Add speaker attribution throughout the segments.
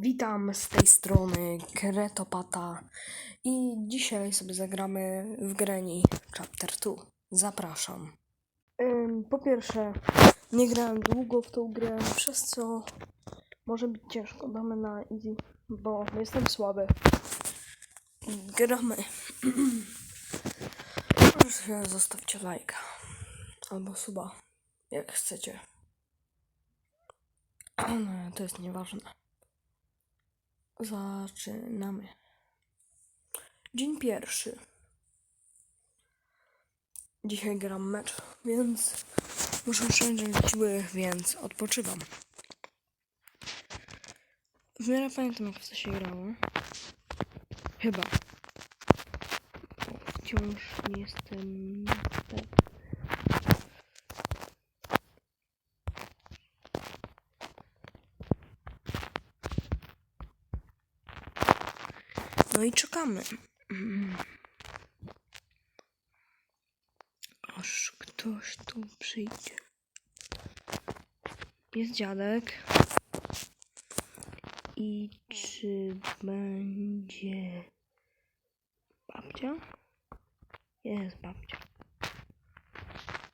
Speaker 1: Witam z tej strony Kretopata i dzisiaj sobie zagramy w Greni Chapter 2. Zapraszam. Po pierwsze, nie grałem długo w tą grę, przez co może być ciężko. Damy na easy, bo jestem słaby. Gramy. Proszę, zostawcie lajka albo suba, jak chcecie. To jest nieważne. Zaczynamy. Dzień pierwszy. Dzisiaj gram mecz, więc muszę oszczędzić siły, więc odpoczywam. W miarę pamiętam jak to się grało. Chyba. Wciąż nie jestem pewny. No i czekamy. Aż ktoś tu przyjdzie. Jest dziadek. I czy będzie babcia? Jest babcia.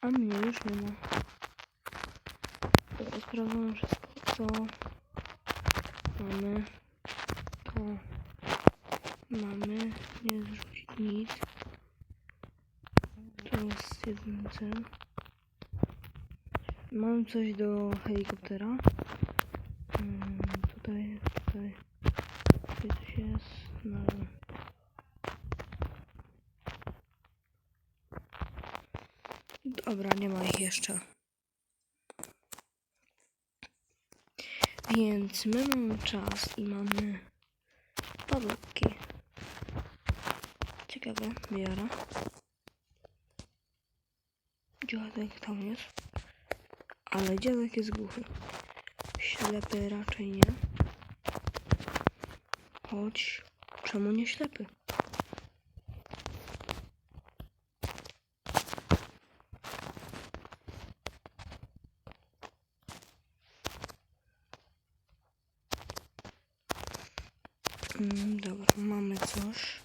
Speaker 1: A mnie już nie ma. Dobra, sprawdzamy wszystko. Co mamy? To mamy. Nie zrzucić nic. To jest jeden cel. Mam coś do helikoptera. Mm, tutaj, tutaj. Tutaj coś jest. No. Dobra, nie ma ich jeszcze. Więc my mamy czas i mamy padłki. Ciekawe, biorę. Dziadek tam jest. Ale dziadek jest głuchy. Ślepy raczej nie. Choć, czemu nie ślepy? Mm, dobra, mamy coś.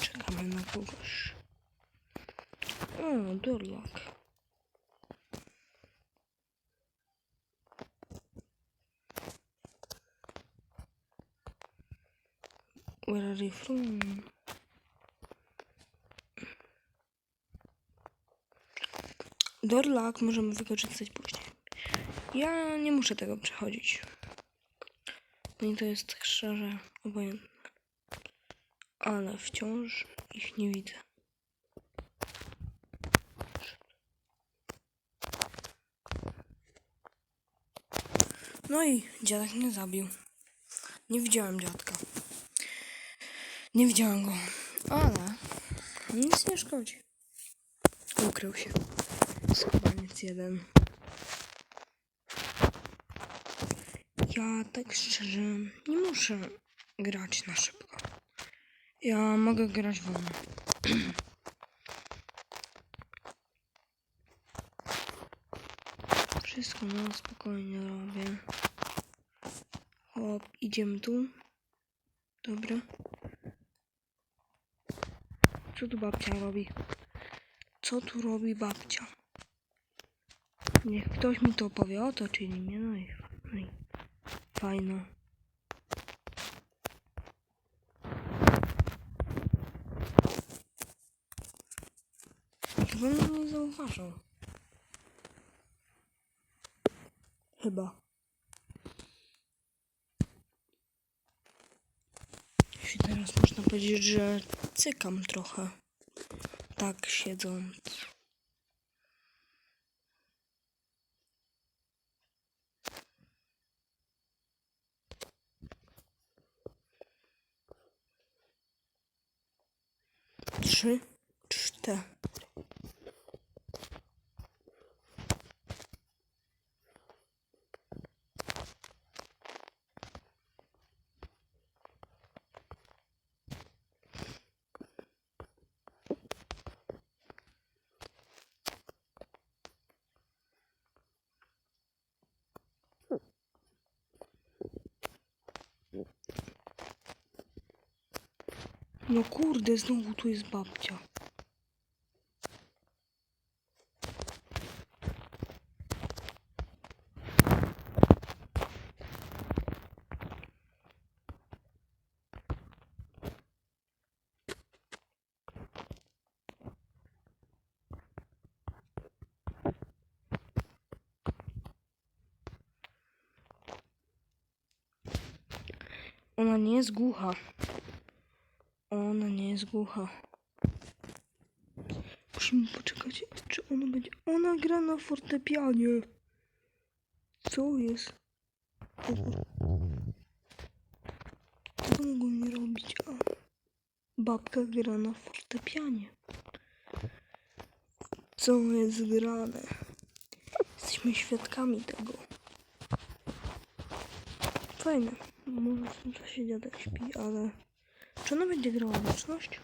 Speaker 1: Czekamy na kogoś. O, Durlock. Where are you from? Dorlak możemy wykorzystać później. Ja nie muszę tego przechodzić. Mnie to jest szczerze obojętne. Ale wciąż ich nie widzę. No i dziadek mnie zabił. Nie widziałem dziadka. Nie widziałem go. Ale nic nie szkodzi. Ukrył się. Skubaniec jeden. Ja tak szczerze nie muszę grać na szybko. Ja mogę grać wolno. Wszystko na spokojnie robię. Hop, idziemy tu. Dobra. Co tu babcia robi? Co tu robi babcia? Niech ktoś mi to powie, o to czyli mnie, no i, no i fajno. Chyba nie zauważą. Chyba. Jeśli teraz można powiedzieć, że cykam trochę. Tak siedząc. Trzy, cztery. No kurde, znowu tu jest babcia. Ona nie jest głucha. Ona nie jest głucha. Musimy poczekać, czy ona będzie. Ona gra na fortepianie. Co jest? Co mogą mi robić? A, babka gra na fortepianie. Co jest grane? Jesteśmy świadkami tego. Fajne. Może w tym czasie dziadek śpi, ale... Czy ona będzie grała wieczność?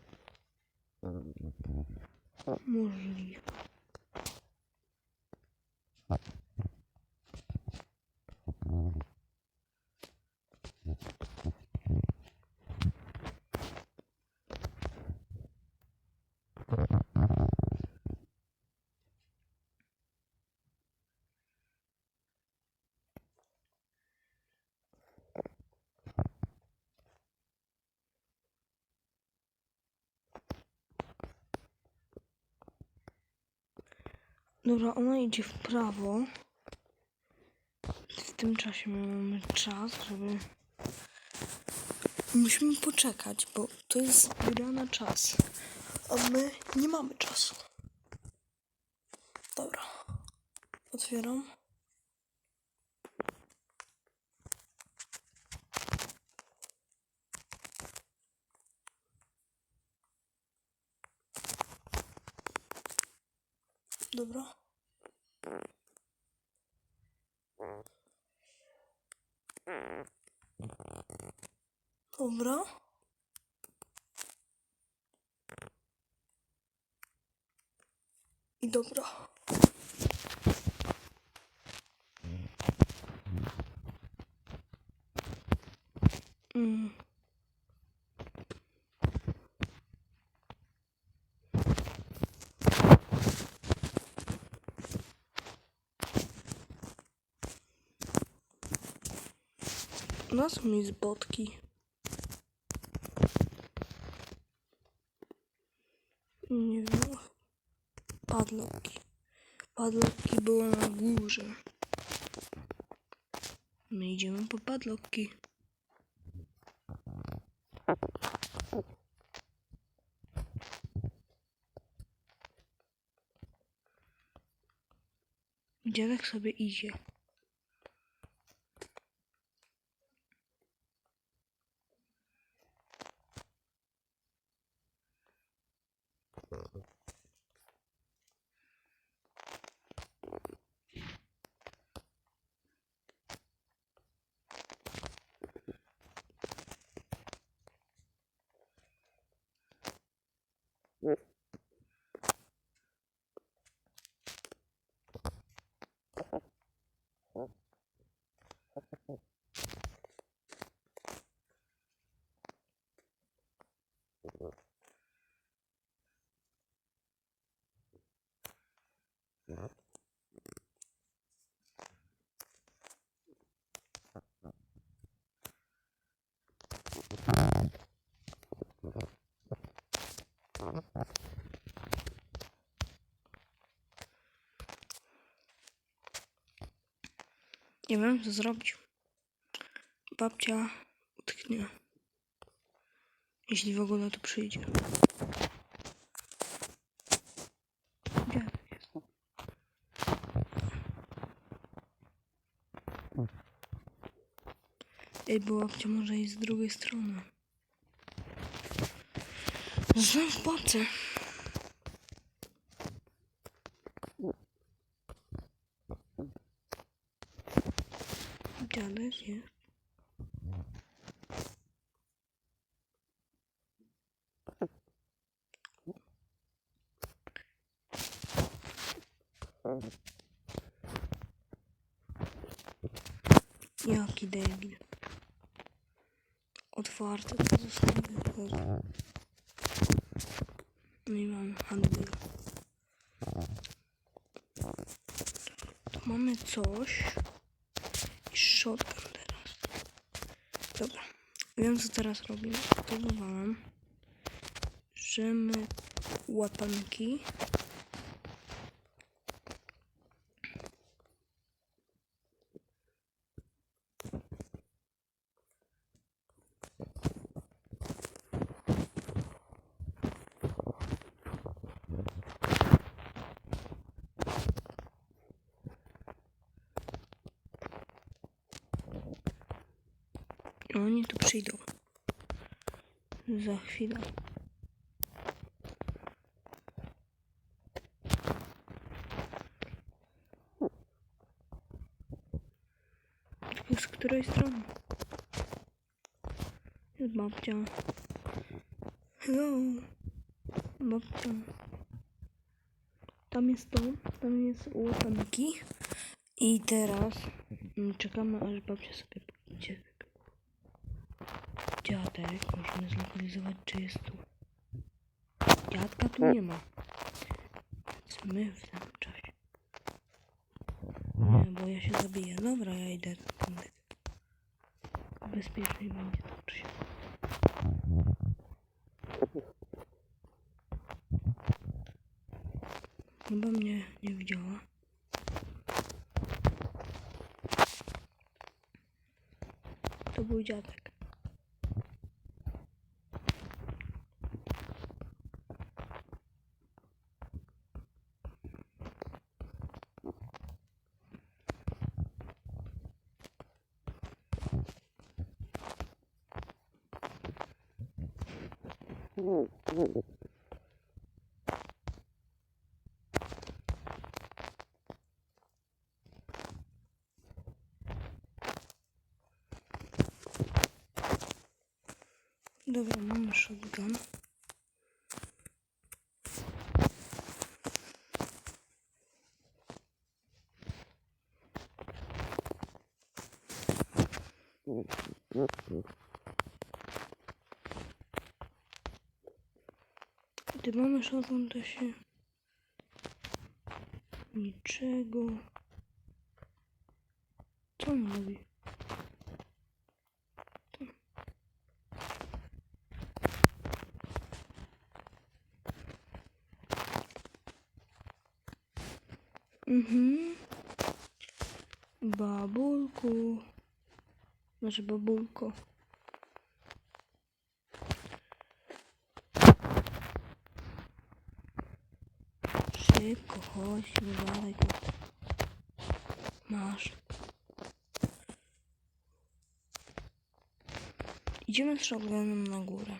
Speaker 1: Dobra, ona idzie w prawo. W tym czasie my mamy czas, żeby... Musimy poczekać, bo to jest gra na czas. A my nie mamy czasu. Dobra. Otwieram. Dobra. Dobra. I dobra. Mm. Na co mi z botki? Nie wiem. Padloki. Padloki były na górze. My idziemy po padloki. Dziadek sobie idzie. Nie wiem, co zrobić. Babcia utknie. Jeśli w ogóle tu przyjdzie. Dziadek jest. Ej, bo babcia może iść z drugiej strony. Znam w babce. Dziadek jest. Jaki debil. Otwarte to zostanie. No i mam handel. Tu mamy coś. I shotgun teraz. Dobra. Wiem co teraz robimy. To wywalam. Bierzemy łapanki. Oni tu przyjdą. Za chwilę. Z której strony? Jest babcia. Hello. Babcia. Tam jest to, tam jest łapanki. I teraz mm, czekamy, aż babcia sobie pójdzie. Dziadek, musimy zlokalizować, czy jest tu. Dziadka tu nie ma. Więc my w tym czasie. Nie, bo ja się zabiję. Dobra, ja idę tędy. Bezpieczniej będzie tak czy siak. Chyba mnie nie widziała. To był dziadek. Dobra, mamy shotgun. Gdy mamy shotgun, to się niczego. Co on robi? Mhm. Babulku. Znaczy babulko. Szybko, chodź, to. Masz. Idziemy z shotgunem na górę.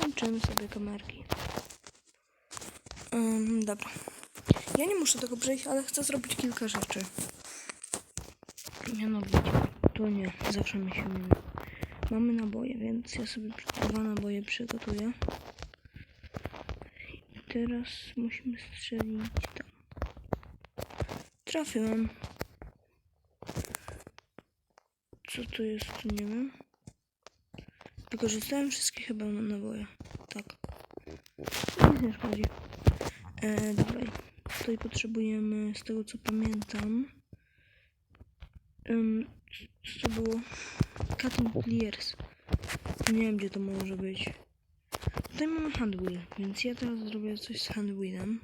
Speaker 1: Łączymy sobie kamerki. Ym, dobra. Ja nie muszę tego przejść, ale chcę zrobić kilka rzeczy. Mianowicie, to nie, zawsze mi się myli. Mamy naboje, więc ja sobie dwa naboje przygotuję. I teraz musimy strzelić tam. Trafiłem. Co tu jest, tu nie wiem. Wykorzystałem wszystkie chyba na naboje. Tak. Nic nie szkodzi. E, dalej. Tutaj potrzebujemy, z tego co pamiętam, um, co było? Cutting Clears. Nie wiem, gdzie to może być. Tutaj mamy handwheel, więc ja teraz zrobię coś z handwheelem.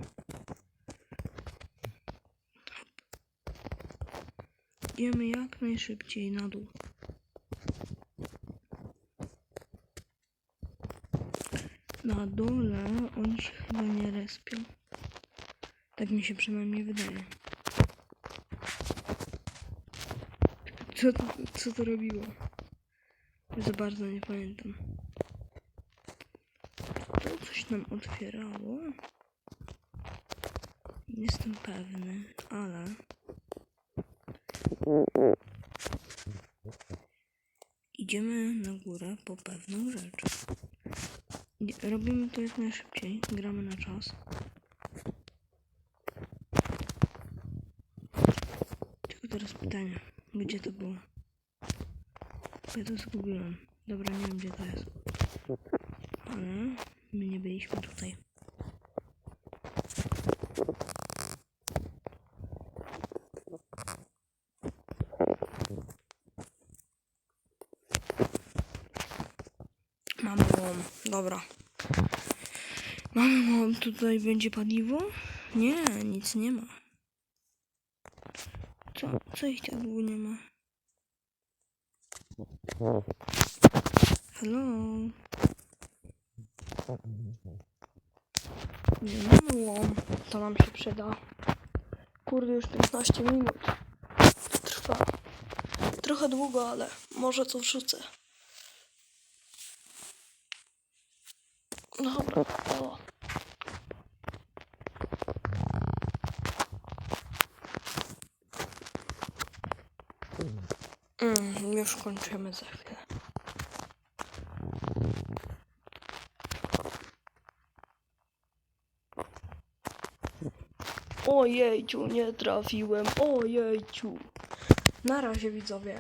Speaker 1: Idziemy jak najszybciej na dół. Na dole oni się chyba nie respią. Tak mi się przynajmniej wydaje. Co, co to robiło? Za bardzo nie pamiętam. To coś nam otwierało. Nie jestem pewny, ale... Idziemy na górę po pewną rzecz. Robimy to jak najszybciej, gramy na czas. Tylko teraz pytanie, gdzie to było? Ja to zgubiłem. Dobra, nie wiem gdzie to jest. Ale My nie byliśmy tutaj. Mamy łom, dobra. Mamy łom, tutaj będzie paliwo? Nie, nic nie ma. Tak długo nie ma? Hello? Nie mamy łom, to nam się przyda. Kurde, już 15 minut. Trwa. Trochę długo, ale może co wrzucę. Dobra, o. Mm, już kończymy za chwilę. Ojejciu, nie trafiłem. Ojejciu. Na razie widzowie.